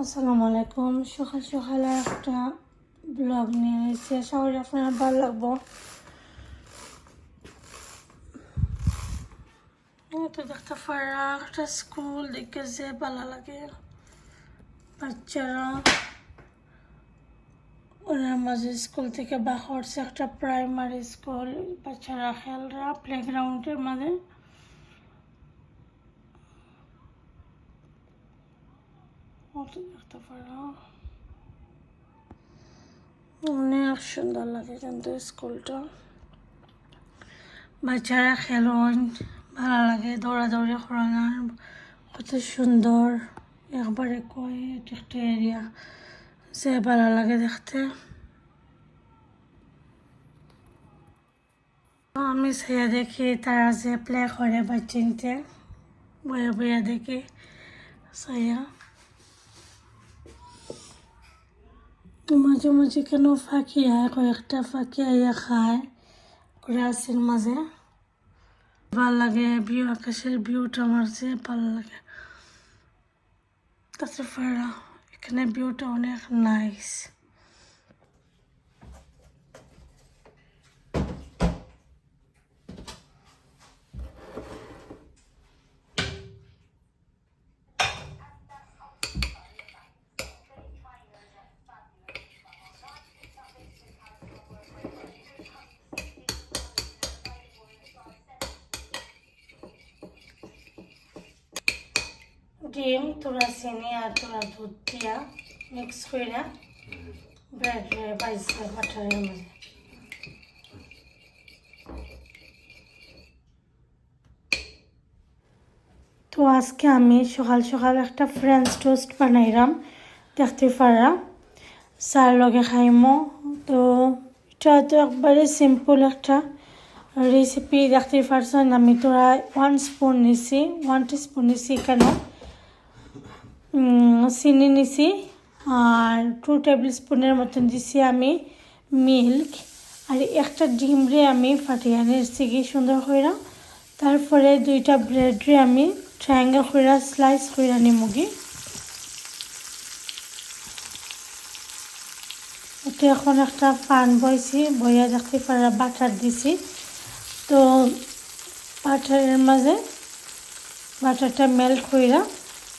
আসসালামু আলাইকুম। সকাল সকালে একটা ব্লগ নিয়ে এসেছি। আশা আপনার ভালো লাগবো। দেখতে পারা, একটা স্কুল দেখে যে ভালো লাগে। বাচ্চারা, ওনার মাঝে স্কুল থেকে বা করছে একটা প্রাইমারি স্কুল বাচ্চারা খেলরা প্লেগ্রাউন্ডের মাঝে। মতো দেখতে পারো অনেক সুন্দর লাগে কিন্তু স্কুলটা বাচ্চারা খেলন ভালো লাগে দৌড়াদৌড়ি করানোর কত সুন্দর একবারে কয় একটা এরিয়া সে ভালো লাগে দেখতে আমি সে দেখি তারা যে প্লে করে বাচ্চিনতে বয়ে বয়ে দেখি সাইয়া মাঝে মাঝে কেন ফাঁকি আয়? কয়েকটা ফাঁকি আইয়া খায় গ্রাসের মাঝে। ভালো লাগে, ভিউ, আকাশের ভিউটা আমার যে ভালো লাগে। তাছাড়া এখানে ভিউটা অনেক নাইস ডিম, তোরা চিনি আর তোরা দুধ দিয়া মিক্স করে ব্রেড মাঝে তো আজকে আমি সকাল সকাল একটা ফ্রেঞ্চ টোস্ট বানাইলাম দেখতে পারা। চার লগে খাইমো। তো এটা তো একবারে সিম্পল একটা রেসিপি দেখতে পারছেন, আমি তোরা ওয়ান স্পুন নিছি ওয়ান স্পুন নিছি কেন? চিনি নিছি আর টু টেবিল স্পুনের মতন দিছি আমি মিল্ক আর একটা ডিমরে আমি ফাটিয়ে নিয়েছি কি সুন্দর করে তারপরে দুইটা ব্রেডরে আমি ট্রায়াঙ্গেল করে স্লাইস করে নিমুগি ওতে এখন একটা পান বইছি, বইয়া দেখতে পারা বাটার দিছি। তো বাটারের মাঝে বাটারটা মেল্ট কইরা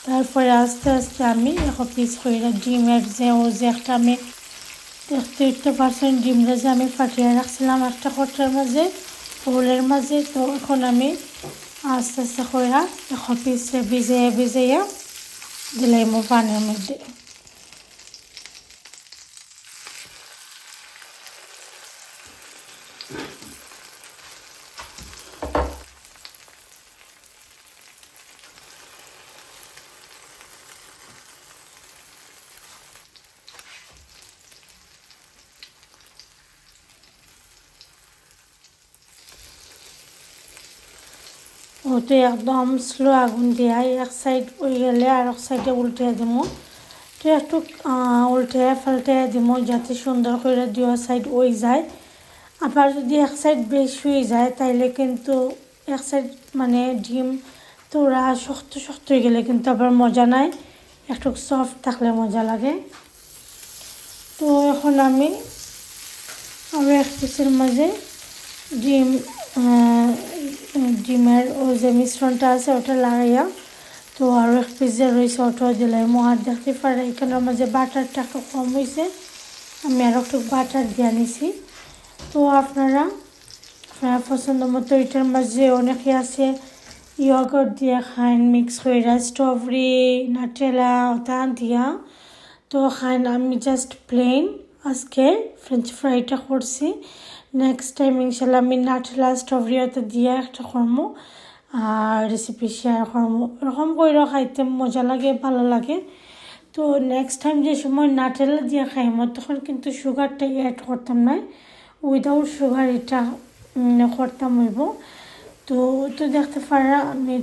তারপরে আস্তে আস্তে আমি এক পিস কইরা ডিমের যে ও যে একটা আমি এইটটা পার্সেন্ট ডিমটা যে আমি ফাটিয়ে রাখছিলাম একটা কটার মাঝে ফুলের মাঝে, তো এখন আমি আস্তে আস্তে করে এক পিস ভিজে ভিজাইয়া দিলাম পানির মধ্যে। ওতে একদম স্লো আগুন দিয়া এক সাইড হয়ে গেলে আর এক সাইডে উল্টে দিব তো একটু উল্টে ফাল্টে দিব যাতে সুন্দর করে দুই সাইড ওই যায়। আবার যদি এক সাইড বেশ হয়ে যায়, তাইলে কিন্তু এক সাইড মানে ডিম তোরা শক্ত শক্ত হয়ে গেলে কিন্তু আবার মজা নাই। একটু সফট থাকলে মজা লাগে। তো এখন আমি আবার এক পিসের মাঝে ডিম ডিমের ওই যে মিশ্রণটা আছে, ওটা লাগাইয়া, তো আরও এক যে রয়েছে, ওটাও দিলাম আর দেখতে পারে এখানের মাঝে বাটারটা একটু কম হয়েছে আমি আরও একটু বাটার দিয়ে নিছি। তো আপনারা আপনারা পছন্দ মতো এটার মাঝে অনেকে আছে ইয়গট দিয়ে খান মিক্স করে স্ট্রবেরি, নাটেলা, ওটা দিয়া। তো খান আমি জাস্ট প্লেন আজকে ফ্রেঞ্চ ফ্রাইটা করছি। নেক্সট টাইম ইনশাল্লাহ আমি নাটলা স্ট্রবেরি ওতে দিয়ে একটা করব আর রেসিপি শেয়ার করব এরকম করে খাইতে মজা লাগে, ভালো লাগে। তো নেক্সট টাইম যে সময় নাটেলা দিয়ে খাইমো, তখন কিন্তু সুগারটা অ্যাড করতাম না। উইদাউট সুগার এটা করতাম হইব। তো তো দেখতে পারা আমি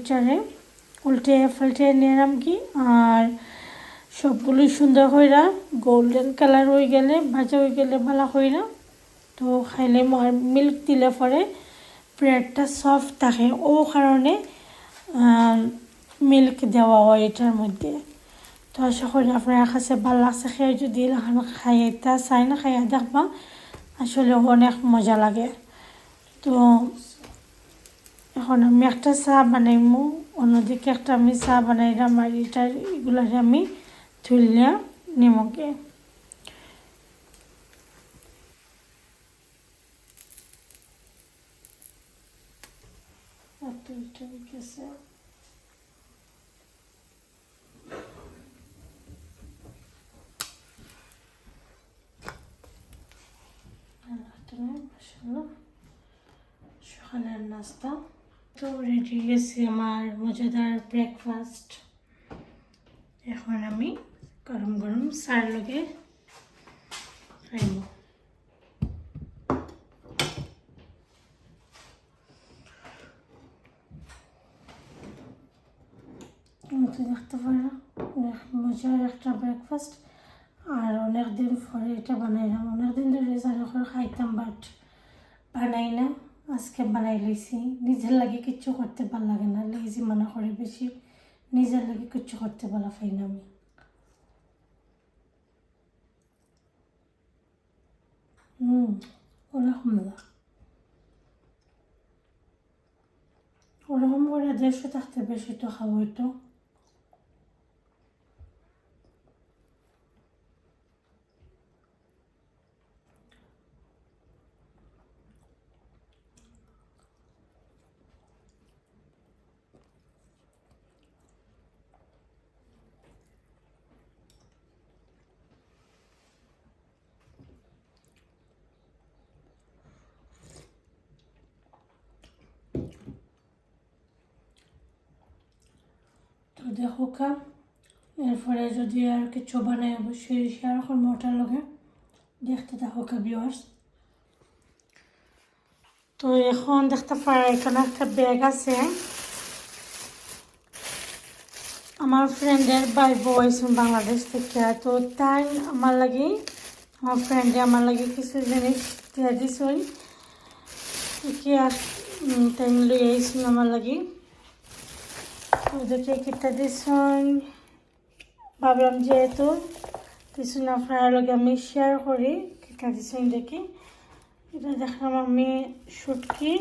উল্টে ফাল্টে নিলাম কি, আর সবগুলোই সুন্দর হইরা। গোল্ডেন কালার হয়ে গেলে, ভাজা হয়ে গেলে, ভালো হইরা। তো খাইলে মিল্ক দিলে পরে ব্রেডটা সফট থাকে। ও কারণে মিল্ক দেওয়া হয় এটার মধ্যে। তো আশা করি আপনার কাছে ভালো লাগছে খেয়ে যদি খাইয়েটা চাই না খাইয়া দেখবা। আসলে অনেক মজা লাগে। তো এখন আমি একটা চা বানাইমু। অন্যদিকে একটা আমি চা বানাইলাম, আর এটা এগুলারে আমি তুললে নিমকে গেছে সকালের নাস্তা তো রেডি গেছি আমার মজাদার ব্রেকফাস্ট এখন আমি গরম গরম চার লগে খাইব তো দেখতে পারো মজার একটা ব্রেকফাস্ট আর অনেক দিন পরে এটা বানাইলাম অনেক দিন ধরে জানো করে খাইতাম বাট বানাই না। আজকে বানাই লইছি নিজের লাগে কিচ্ছু করতে ভালো লাগে না। লেজি মানা করে বেশি। নিজের লাগে কিচ্ছু করতে ভালো পাই না আমি। হুম ওরকম না ওরকম করে দেড়শো থাকতে বেশি তো খাব তো। তো দেখো কা, এরপরে যদি আর কিছু বানাই অবশ্যই শেয়ার করব ওটার লগে। দেখতে থাকো কা তো এখন দেখতে পারা, এখানে একটা ব্যাগ আছে। আমার ফ্রেন্ডের বাই বয়স বাংলাদেশ থেকে। তো তাই আমার লাগে, আমার ফ্রেন্ডে আমার লাগে কিছু জিনিস দিয়ে আর তাই লই আইছিল আমার লাগে। ওদেরকে কিতা দিছন ভাবলাম যেহেতু কিছু আপনার লগে আমি শেয়ার করি কিতা দিছন দেখি এটা দেখলাম আমি শুটকি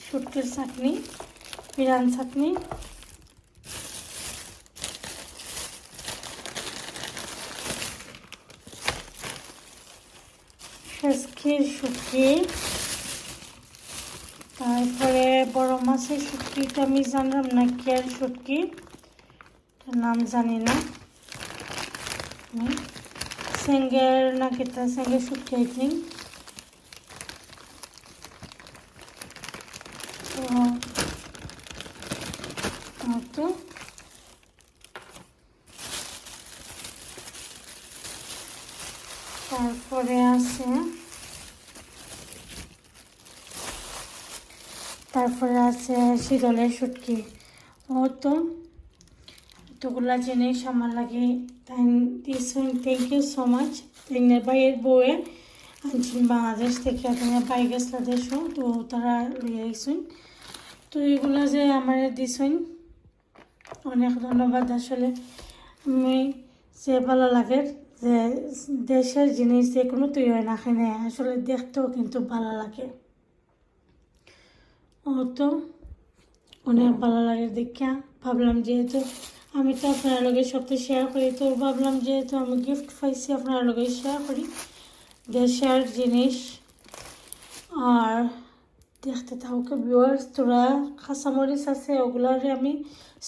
শুটকির চাটনি বিরান চাটনি ফেসকির শুটকি তারপরে বড় মাছের শুটকিটা আমি জানলাম না কি আর শুটকি নাম জানি না। সেঙ্গের না কেতা সেঙ্গের শুটকি আই থিঙ্ক তো তারপরে আছে তারপরে আছে শীতলের শুটকি ও তো এতগুলা জিনিস আমার লাগে। থ্যাংক ইউ সো মাচ তেনের বাইয়ের বউয়ে আনছেন বাংলাদেশ থেকে। তেনের বাই গেছিল দেশও, তো তারা লইয়া আইসুন। তো এগুলো যে আমার দিছেন, অনেক ধন্যবাদ। আসলে আমি যে ভালো লাগে, যে দেশের জিনিস যে কোনো তুই হয় না আসলে দেখতেও কিন্তু ভালো লাগে। ও তো অনেক ভালো লাগে দেখা ভাবলাম যেহেতু আমি তো আপনার লগে সবটা শেয়ার করি, তো ভাবলাম যেহেতু আমি গিফট পাইছি, আপনার লগে শেয়ার করি। দেশের জিনিস। আর দেখতে থাকুক ভিউয়ার্স তোরা কাঁচামরিচ আছে, ওগুলারে আমি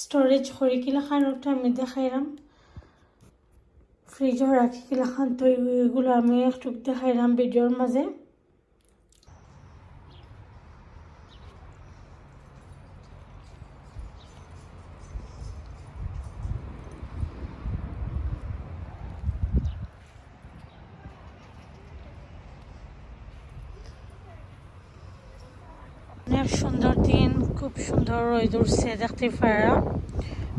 স্টোরেজ করি কিলা খান ওটা আমি দেখাইলাম ফ্রিজও রাখি কিলা খান তো এগুলো আমি একটু দেখাইলাম ভিডিওর মাঝে অনেক সুন্দর দিন খুব সুন্দর রোদ উঠছে দেখতে পারা।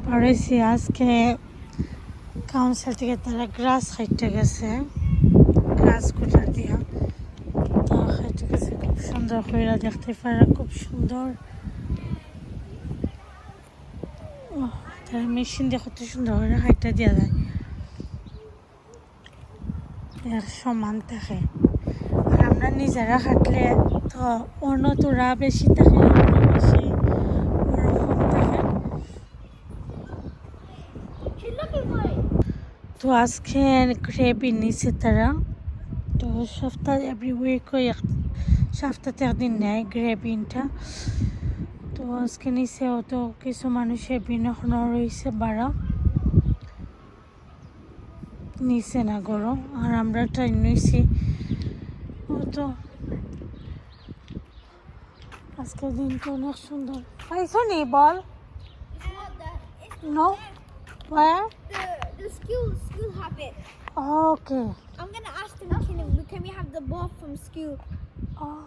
পারেছি আজকে কাউন্সিল থেকে তারা গ্রাস খাইতে গেছে। গ্রাস কোটার দিয়া তো খাইতে গেছে, খুব সুন্দর করে দেখতে পারা, খুব সুন্দর। তারা মেশিন দিয়ে কত সুন্দর করে খাইতে দেওয়া যায়। এর সমান থাকে। আর আমরা নিজেরা খাটলে তো অন্য তোরা বেশি থাকে। বেশি তো আজকে গ্রেভি নিছে তারা। তো সপ্তাহ এভরি উইক সপ্তাহে একদিন নেয় গ্রেভিনটা তো আজকে নিছে তো কিছু মানুষের বিন এখনও রয়েছে বাড়া নিচে না গরম আর আমরা ট্রেন নিয়েছি ও তো আজকের দিনটা অনেক সুন্দর। পাইছো নি বল? No Where? the, the school, school have it. Okay I'm gonna ask them, can, we- can we have the ball from school? Oh,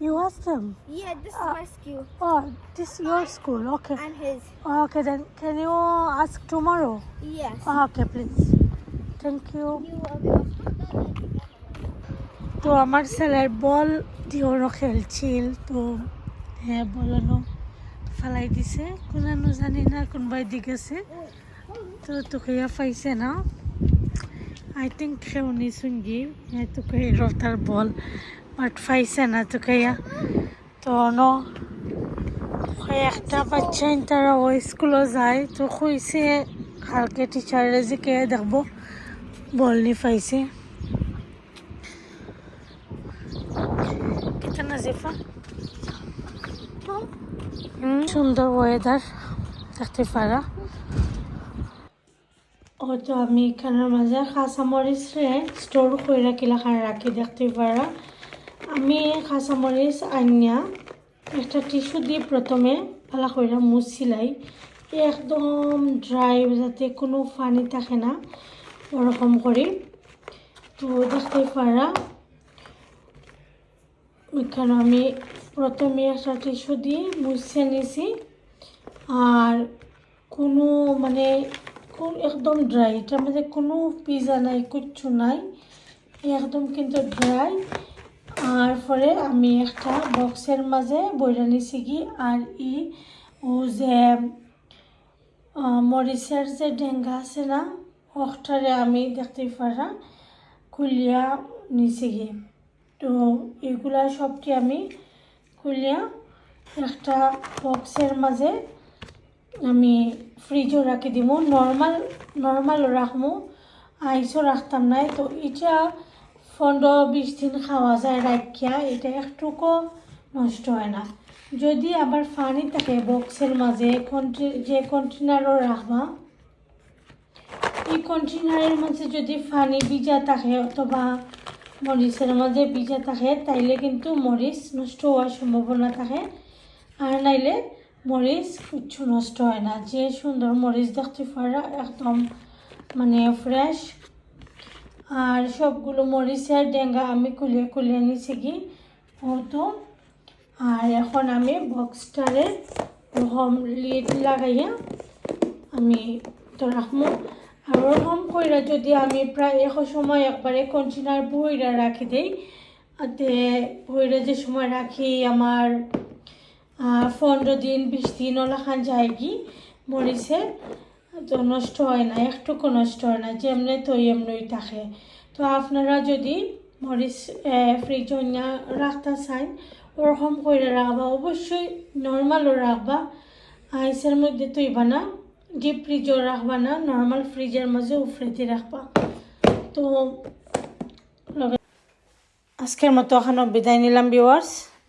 you asked them. Yeah, this Ah. is my school. Oh, this is your school. Okay. And his. Okay, then can you ask tomorrow? Yes. Okay, please. Thank you. তো আমার ছেলের বল দিয়েও খেলছিল তো হ্যাঁ বলানো ফালাই দিছে কোনানো জানি না কোনবাই দি গেছে তো তোকে ইয়া পাইছে না? আই থিঙ্ক খেউনি শুনগি হ্যাঁ তোকে রতার বল। বাট পাইছে না তোকে ইয়া। তো ন একটা বাচ্চা তারা ও স্কুলে যায়। তো কইছে কালকে টিচারে যে কে দেখব। বল নি পাইছে কেতন নাজিফা সুন্দর ওয়েদার দেখতে পারা। ও তো আমি এখানের মাঝে কাঁচামরিচ স্টোর করে রাখিলা খান রাখি দেখতে পারা আমি কাঁচামরিচ আনিয়া একটা টিস্যু দিয়ে প্রথমে পালা করে মুছিলাই একদম ড্রাই যাতে কোনো পানি থাকে না ওরকম করি তো দেখতে পারা এখানে আমি প্রথমে একটা টিস্যু দিয়ে মুছে নিছি। আর কোনো মানে কোন একদম ড্রাই এটার মধ্যে কোনো পিজা নাই, কিচ্ছু নাই। একদম কিন্তু ড্রাই আর পরে আমি একটা বক্সের মাঝে বইরা নিছি কি আর ই ও যে মরিচের যে ডেঙ্গা আছে না, ওটারে আমি দেখতে পারা খুলিয়া নিছি কি। তো এগুলা সবটি আমি খুলিয়া একটা বক্সের মাঝে আমি ফ্রিজও রাখি দিব নর্মাল নর্মালও রাখব আইসও রাখতাম নাই। তো এটা পনেরো বিশ দিন খাওয়া যায় রাখিয়া এটা একটুকু নষ্ট হয় না। যদি আবার পানি থাকে বক্সের মাঝে যে কন্টেনারও রাখবা, এই কন্টেনারের মাঝে যদি পানি ভিজা থাকে অথবা মরিচের মাঝে ভিজা থাকে, তাইলে কিন্তু মরিচ নষ্ট হওয়ার সম্ভাবনা থাকে। আর নাইলে মরিচ কিচ্ছু নষ্ট হয় না। যে সুন্দর মরিচ দেখতে পারা একদম মানে ফ্রেশ আর সবগুলো মরিচের ডেঙ্গা আমি কুলিয়ে কুলিয়ে নিছি কি ও তো আর এখন আমি বক্সটারে ওরকম লিড লাগাইয়া আমি তো রাখব আর ওরকম কইরা যদি আমি প্রায় এক সময় একবারে কন্টেনার বইরা রাখি দেই, তে বইরা যে সময় রাখি আমার পনেরো দিন, বিশ দিন ওলাখান যায় কি মরিচে তো নষ্ট হয় না, একটুকু নষ্ট হয় না, যেমনি তো এমনই থাকে। তো আপনারা যদি মরিচ ফ্রিজ রাখতে চান, ওরকম করে রাখবা। অবশ্যই নর্মালও রাখবা। আইসের মধ্যে তুইবা না ডিপ ফ্রিজও রাখবা না নর্মাল ফ্রিজের মাঝে উফরেতে রাখবা। তো আজকের মতো এখানে বিদায় নিলাম ভিউয়ার্স